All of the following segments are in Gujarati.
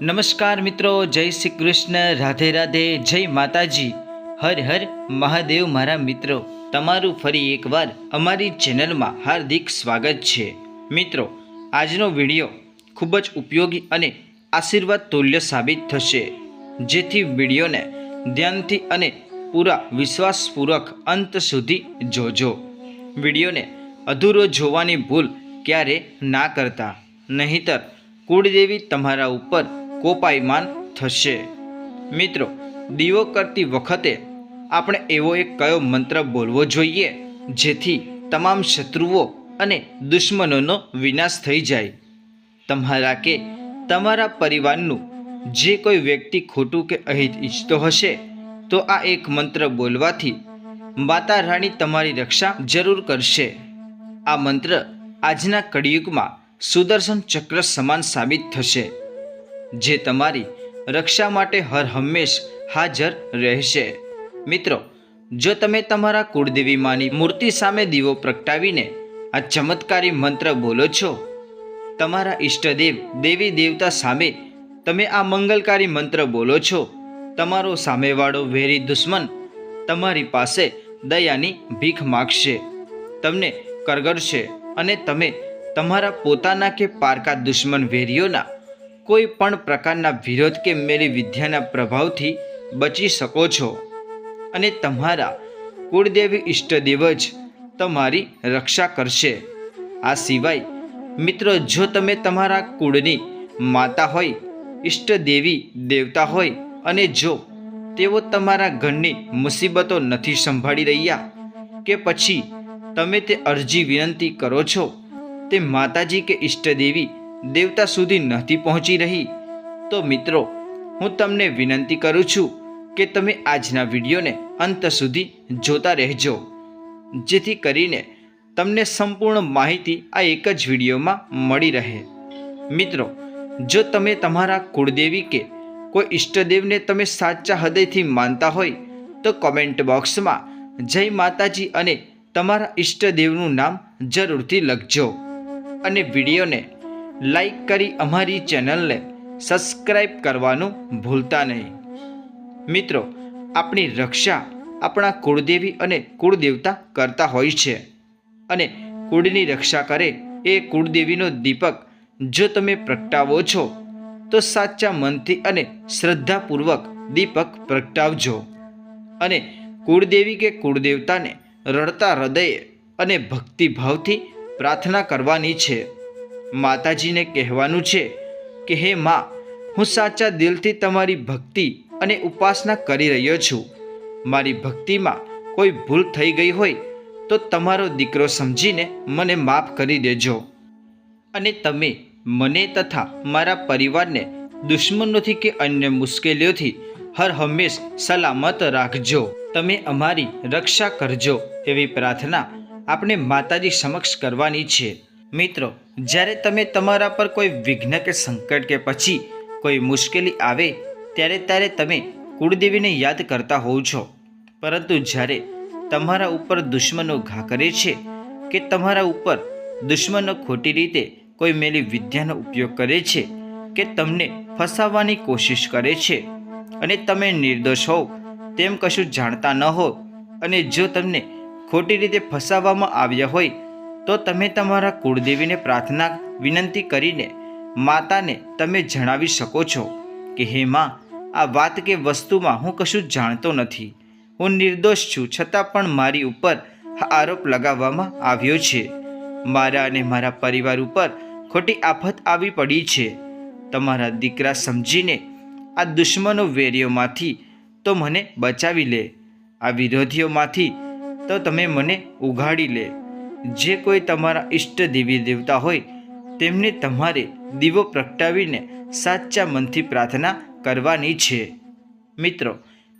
નમસ્કાર મિત્રો, જય શ્રી કૃષ્ણ, રાધે રાધે, જય માતાજી. હર હર મહાદેવ મારા મિત્રો. તમારું ફરી એકવાર અમારી ચેનલમાં હાર્દિક સ્વાગત છે. મિત્રો, આજનો વીડિયો ખૂબ જ ઉપયોગી અને આશીર્વાદ તુલ્ય સાબિત થશે. જેથી વિડીયોને ધ્યાનથી અને પૂરા વિશ્વાસપૂર્વક અંત સુધી જોજો. વિડીયોને અધૂરો જોવાની ભૂલ ક્યારે ના કરતા. નહીતર, કુળદેવી તમારા ઉપર કોપાયમાન થશે. મિત્રો, દીવો કરતી વખતે આપણે એવો એક કયો મંત્ર બોલવો જોઈએ, જેથી તમામ શત્રુઓ અને દુશ્મનોનો વિનાશ થઈ જાય? તમારા કે તમારા પરિવારનું જે કોઈ વ્યક્તિ ખોટું કે અહિત ઈચ્છતો હશે, તો આ એક મંત્ર બોલવાથી માતા રાણી તમારી રક્ષા જરૂર કરશે. આ મંત્ર આજના કળિયુગમાં સુદર્શન ચક્ર સમાન સાબિત થશે. જે તમારી રક્ષા માટે હર હંમેશ હાજર રહેશે. મિત્રો, જો તમે તમારા કુળદેવી માની મૂર્તિ સામે દીવો પ્રગટાવીને આ ચમત્કારી મંત્ર બોલો છો, તમારા ઈષ્ટદેવ, દેવી દેવતા સામે તમે આ મંગલકારી મંત્ર બોલો છો, તમારો સામેવાળો વેરી દુશ્મન તમારી પાસે દયાની ભીખ માગશે, તમને કરગરશે અને તમે તમારા પોતાના કે પારકા દુશ્મન વેરીઓના કોઈ પણ પ્રકારના વિરોધ કે મેરી વિદ્યાના પ્રભાવથી બચી શકો છો. અને તમારા કુળદેવી ઈષ્ટદેવ જ તમારી રક્ષા કરશે. આ સિવાય, મિત્રો, જો તમે તમારા કુળની માતા હોય ઈષ્ટદેવી દેવતા હોય, અને જો તેઓ તમારા ઘરની મુસીબતો નથી સંભાળી રહ્યા, કે પછી તમે તે અરજી વિનંતી કરો છો, તે માતાજી કે ઈષ્ટદેવી દેવતા સુધી નથી પહોંચી રહી. તો મિત્રો, હું તમને વિનંતી કરું છું કે તમે આજના વિડીયોને અંત સુધી જોતા રહેજો. જેથી કરીને તમને સંપૂર્ણ માહિતી આ એક જ વિડીયોમાં મળી રહે. મિત્રો, જો તમે તમારા કુળદેવી કે કોઈ ઈષ્ટદેવને તમે સાચા હૃદયથી માનતા હોય, તો કોમેન્ટ બોક્સમાં જય માતાજી અને તમારા ઈષ્ટદેવનું નામ જરૂરથી લખજો. અને વિડીયોને લાઈક કરી અમારી ચેનલને સબસ્ક્રાઈબ કરવાનું ભૂલતા નહીં. મિત્રો, આપણી રક્ષા આપણા કુળદેવી અને કુળદેવતા કરતા હોય છે અને કુળની રક્ષા કરે એ કુળદેવીનો દીપક જો તમે પ્રગટાવો છો, તો સાચા મનથી અને શ્રદ્ધાપૂર્વક દીપક પ્રગટાવજો અને કુળદેવી કે કુળદેવતાને રડતા હૃદયે અને ભક્તિભાવથી પ્રાર્થના કરવાની છે. માતાજીને કહેવાનું છે કે, હે માં, હું સાચા દિલથી તમારી ભક્તિ અને ઉપાસના કરી રહ્યો છું. મારી ભક્તિમાં કોઈ ભૂલ થઈ ગઈ હોય તો તમારો દીકરો સમજીને મને માફ કરી દેજો. અને તમે મને તથા મારા પરિવારને દુશ્મનોથી કે અન્ય મુશ્કેલીઓથી હર હંમેશ સલામત રાખજો. તમે અમારી રક્ષા કરજો. એવી પ્રાર્થના આપણે માતાજી સમક્ષ કરવાની છે. મિત્રો, જ્યારે તમે તમારા પર કોઈ વિઘ્ન કે સંકટ કે પછી કોઈ મુશ્કેલી આવે, ત્યારે ત્યારે તમે કુળદેવીને યાદ કરતા હોવ છો. પરંતુ જ્યારે તમારા ઉપર દુશ્મનો ઘા કરે છે કે તમારા ઉપર દુશ્મનો ખોટી રીતે કોઈ મેલી વિદ્યાનો ઉપયોગ કરે છે કે તમને ફસાવવાની કોશિશ કરે છે અને તમે નિર્દોષ હોવ, તેમ કશું જાણતા ન હો અને જો તમને ખોટી રીતે ફસાવવામાં આવ્યા હોય તો તમે તમારા કુળદેવીને પ્રાર્થના વિનંતી કરીને માતાને તમે જણાવી શકો છો કે, હે માં, આ વાત કે વસ્તુમાં હું કશું જાણતો નથી. હું નિર્દોષ છું, છતાં પણ મારી ઉપર આરોપ લગાવવામાં આવ્યો છે. મારા અને મારા પરિવાર ઉપર ખોટી આફત આવી પડી છે. તમારા દીકરા સમજીને આ દુશ્મનો વેરીઓમાંથી તો મને બચાવી લે. આ વિરોધીઓમાંથી તો તમે મને ઉઘાડી લે. જે કોઈ તમારા ઈષ્ટ દેવી દેવતા હોય, તેમને તમારે દીવો પ્રગટાવીને સાચા મનથી પ્રાર્થના કરવાની છે. મિત્રો,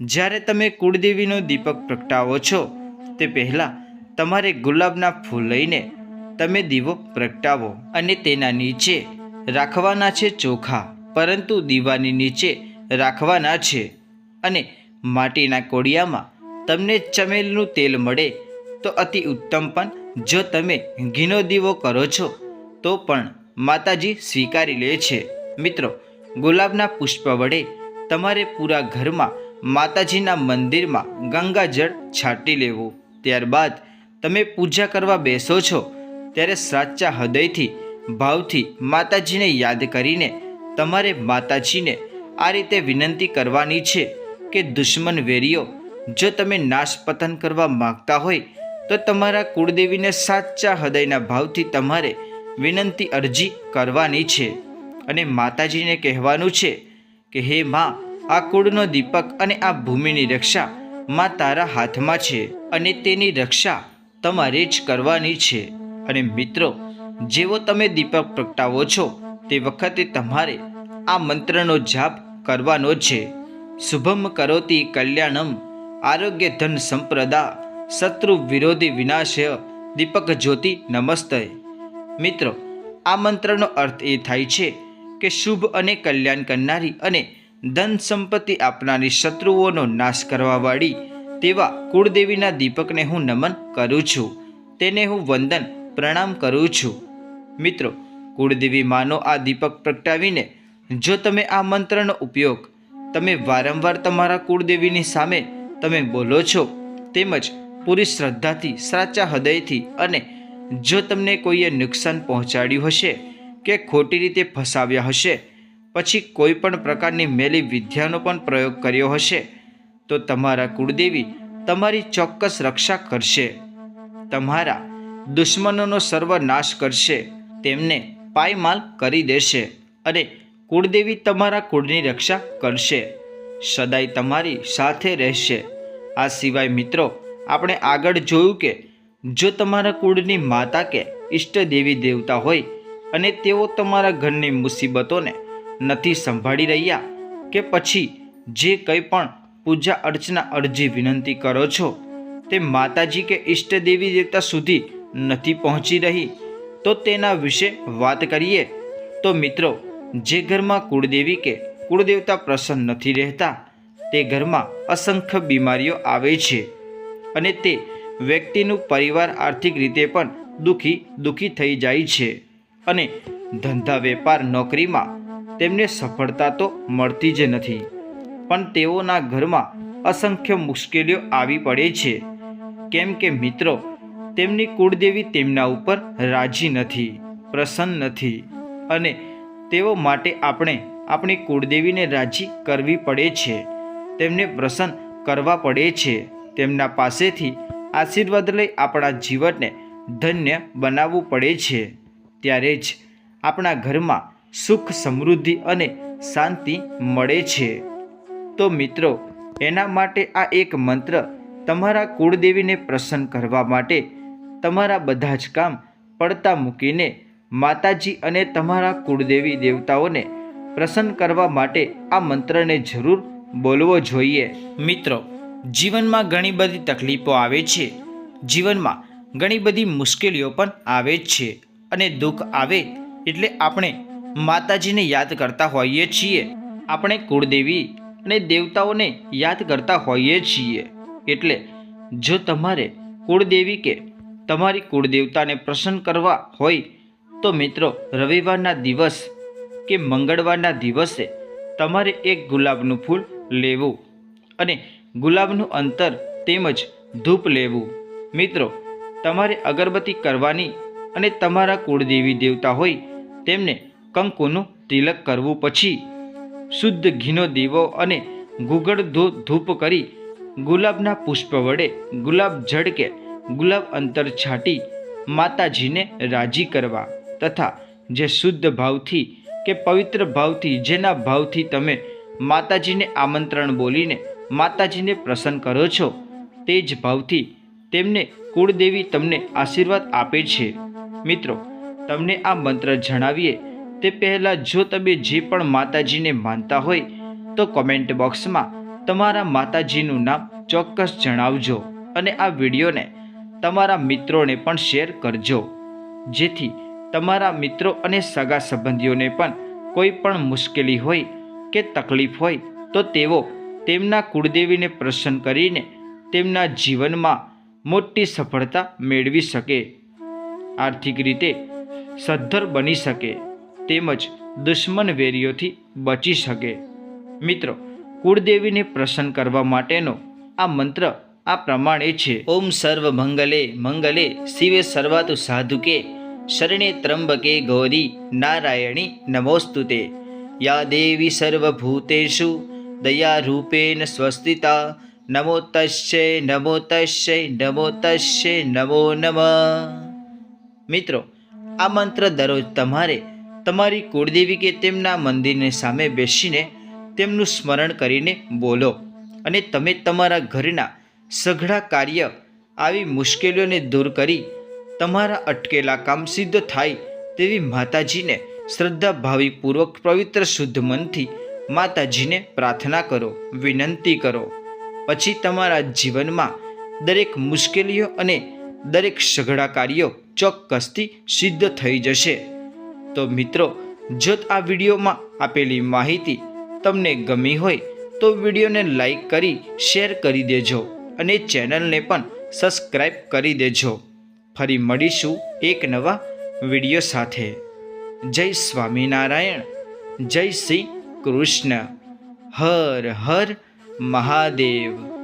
જ્યારે તમે કુળદેવીનો દીપક પ્રગટાવો છો, તે પહેલાં તમારે ગુલાબના ફૂલ લઈને તમે દીવો પ્રગટાવો અને તેના નીચે રાખવાના છે ચોખા, પરંતુ દીવાની નીચે રાખવાના છે. અને માટીના કોડિયામાં તમને ચમેલીનું તેલ મળે તો અતિ ઉત્તમ પણ જો તમે ઘીનો દીવો કરો છો, તો પણ માતાજી સ્વીકારી લે છે. મિત્રો, ગુલાબના પુષ્પ વડે તમારે પૂરા ઘરમાં માતાજીના મંદિરમાં ગંગાજળ છાંટી લેવું. ત્યારબાદ તમે પૂજા કરવા બેસો છો, ત્યારે સાચા હૃદયથી, ભાવથી માતાજીને યાદ કરીને તમારે માતાજીને આ રીતે વિનંતી કરવાની છે કે દુશ્મન વેરીઓ, જો તમે નાશ પતન કરવા માગતા હોય તો તમારા કુળદેવીને સાચા હૃદયના ભાવથી તમારે વિનંતી અરજી કરવાની છે. અને માતાજીને કહેવાનું છે કે, હે માં, આ કુળનો દીપક અને આ ભૂમિની રક્ષા માં તારા હાથમાં છે અને તેની રક્ષા તમારે જ કરવાની છે. અને મિત્રો, જેવો તમે દીપક પ્રગટાવો છો, તે વખતે તમારે આ મંત્રનો જાપ કરવાનો છે. શુભમ કરોતી કલ્યાણમ, આરોગ્ય ધન સંપ્રદા શત્રુ વિરોધી વિનાશય, દીપક જ્યોતિ નમસ્તે. મિત્રો, આ મંત્રનો અર્થ એ થાય છે કે શુભ અને કલ્યાણ કરનારી અને ધન સંપત્તિ આપનારી શત્રુઓનો નાશ કરવાવાળી તેવા કુળદેવીના દીપકને હું નમન કરું છું. તેને હું વંદન, પ્રણામ કરું છું. મિત્રો, કુળદેવી માનો આ દીપક પ્રગટાવીને, જો તમે આ મંત્રનો ઉપયોગ, તમે વારંવાર તમારા કુળદેવીની સામે તમે બોલો છો, તેમજ પૂરી શ્રદ્ધાથી, સાચા હૃદયથી અને જો તમને કોઈએ નુકસાન પહોંચાડ્યું હશે કે ખોટી રીતે ફસાવ્યા હશે, પછી કોઈ પણ પ્રકારની મેલી વિદ્યાનો પણ પ્રયોગ કર્યો હશે, તો તમારા કુળદેવી તમારી ચોક્કસ રક્ષા કરશે. તમારા દુશ્મનોનો સર્વનાશ કરશે, તેમને પાયમાલ કરી દેશે અને કુળદેવી તમારા કુળની રક્ષા કરશે. સદાય તમારી સાથે રહેશે. આ સિવાય મિત્રો આપણે આગળ જોયું કે જો તમારા કુળની માતા કે ઈષ્ટ દેવી દેવતા હોય અને તેઓ તમારા ઘરની મુસીબતોને નથી સંભાળી રહ્યા, કે પછી જે કંઈ પણ પૂજા અર્ચના અરજી વિનંતી કરો છો, તે માતાજી કે ઈષ્ટ દેવી દેવતા સુધી નથી પહોંચી રહી, તો તેના વિશે વાત કરીએ. તો મિત્રો, જે ઘરમાં કુળદેવી કે કુળદેવતા પ્રસન્ન નથી રહેતા, તે ઘરમાં અસંખ્ય બીમારીઓ આવે છે. અને તે વ્યક્તિનું પરિવાર આર્થિક રીતે પણ દુઃખી દુઃખી થઈ જાય છે. અને ધંધા વેપાર નોકરીમાં તેમને સફળતા તો મળતી જ નથી. પણ તેઓના ઘરમાં અસંખ્ય મુશ્કેલીઓ આવી પડે છે. કેમ કે મિત્રો, તેમની કુળદેવી તેમના ઉપર રાજી નથી, પ્રસન્ન નથી અને તેઓ માટે આપણે આપણી કુળદેવીને રાજી કરવી પડે છે. તેમને પ્રસન્ન કરવા પડે છે. તેમના પાસેથી આશીર્વાદ લઈ આપણા જીવનને ધન્ય બનાવવું પડે છે. ત્યારે જ આપણા ઘરમાં સુખ, સમૃદ્ધિ અને શાંતિ મળે છે. તો મિત્રો, એના માટે આ એક મંત્ર તમારા કુળદેવીને પ્રસન્ન કરવા માટે તમારા બધા જ કામ પડતા મૂકીને માતાજી અને તમારા કુળદેવી દેવતાઓને પ્રસન્ન કરવા માટે આ મંત્રને જરૂર બોલવો જોઈએ. મિત્રો જીવનમાં ઘણી બધી તકલીફો આવે છે. જીવનમાં ઘણી બધી મુશ્કેલીઓ પણ આવે છે અને દુઃખ આવે એટલે આપણે માતાજીને યાદ કરતા હોઈએ છીએ. આપણે કુળદેવી અને દેવતાઓને યાદ કરતા હોઈએ છીએ. એટલે જો તમારે કુળદેવી કે તમારી કુળદેવતાને પ્રસન્ન કરવા હોય, તો મિત્રો રવિવારના દિવસ કે મંગળવારના દિવસે તમારે એક ગુલાબનું ફૂલ લેવું અને ગુલાબનું અંતર તેમજ ધૂપ લેવું. મિત્રો, તમારે અગરબત્તી કરવાની અને તમારા કુળદેવી દેવતા હોય તેમને કંકુનું તિલક કરવું પછી શુદ્ધ ઘીનો દીવો અને ગુગળ ધૂપ કરી ગુલાબના પુષ્પ વડે ગુલાબ જળ ગુલાબ અંતર છાંટી માતાજીને રાજી કરવા તથા જે શુદ્ધ ભાવથી કે પવિત્ર ભાવથી જેના ભાવથી તમે માતાજીને આમંત્રણ બોલીને માતાજીને પ્રસન્ન કરો છો. તે જ ભાવથી તેમને કુળદેવી તમને આશીર્વાદ આપે છે. મિત્રો, તમને આ મંત્ર જણાવીએ, તે પહેલાં જો તમે જે પણ માતાજીને માનતા હોય, તો કોમેન્ટ બોક્સમાં તમારા માતાજીનું નામ ચોક્કસ જણાવજો અને આ વિડીયોને તમારા મિત્રોને પણ શેર કરજો. જેથી તમારા મિત્રો અને સગા સંબંધીઓને પણ કોઈ પણ મુશ્કેલી હોય કે તકલીફ હોય, તો તેઓ તેમના કુળદેવીને પ્રસન્ન કરીને તેમના જીવનમાં મોટી સફળતા મેળવી શકે. આર્થિક રીતે સદ્ધર બની શકે તેમજ દુશ્મન વેરીઓથી બચી શકે. મિત્રો, કુળદેવીને પ્રસન્ન કરવા માટેનો આ મંત્ર આ પ્રમાણે છે. ઓમ સર્વ મંગલે મંગલે શિવે સર્વાતુ સાધુકે શરણે ત્રંબકે ગૌરી નારાયણી નમોસ્તુતે. યા દેવી સર્વભૂતેષુ દયારૂપેણ સ્વસ્તિતા નમો તસ્ય નમો તસ્ય નમો તસ્ય નમો નમ મિત્રો આ મંત્ર દરરોજ તમારે તમારી કુળદેવી કે તેમના મંદિરની સામે બેસીને તેમનું સ્મરણ કરીને બોલો અને તમે તમારા ઘરના સઘળા કાર્ય આવી મુશ્કેલીઓને દૂર કરી તમારા અટકેલા કામ સિદ્ધ થાય તેવી માતાજીને શ્રદ્ધા ભાવીપૂર્વક પવિત્ર શુદ્ધ મનથી માતાજીને પ્રાર્થના કરો, વિનંતી કરો. પછી તમારા જીવનમાં દરેક મુશ્કેલીઓ અને દરેક સઘળા કાર્યો ચોક્કસથી સિદ્ધ થઈ જશે. તો મિત્રો, જો આ વિડીયોમાં આપેલી માહિતી તમને ગમી હોય, તો વિડીયોને લાઈક કરી, શેર કરી દેજો અને ચેનલને પણ સબસ્ક્રાઈબ કરી દેજો. ફરી મળીશું એક નવા વીડિયો સાથે. જય સ્વામિનારાયણ. જય શ્રી કૃષ્ણ હર હર મહાદેવ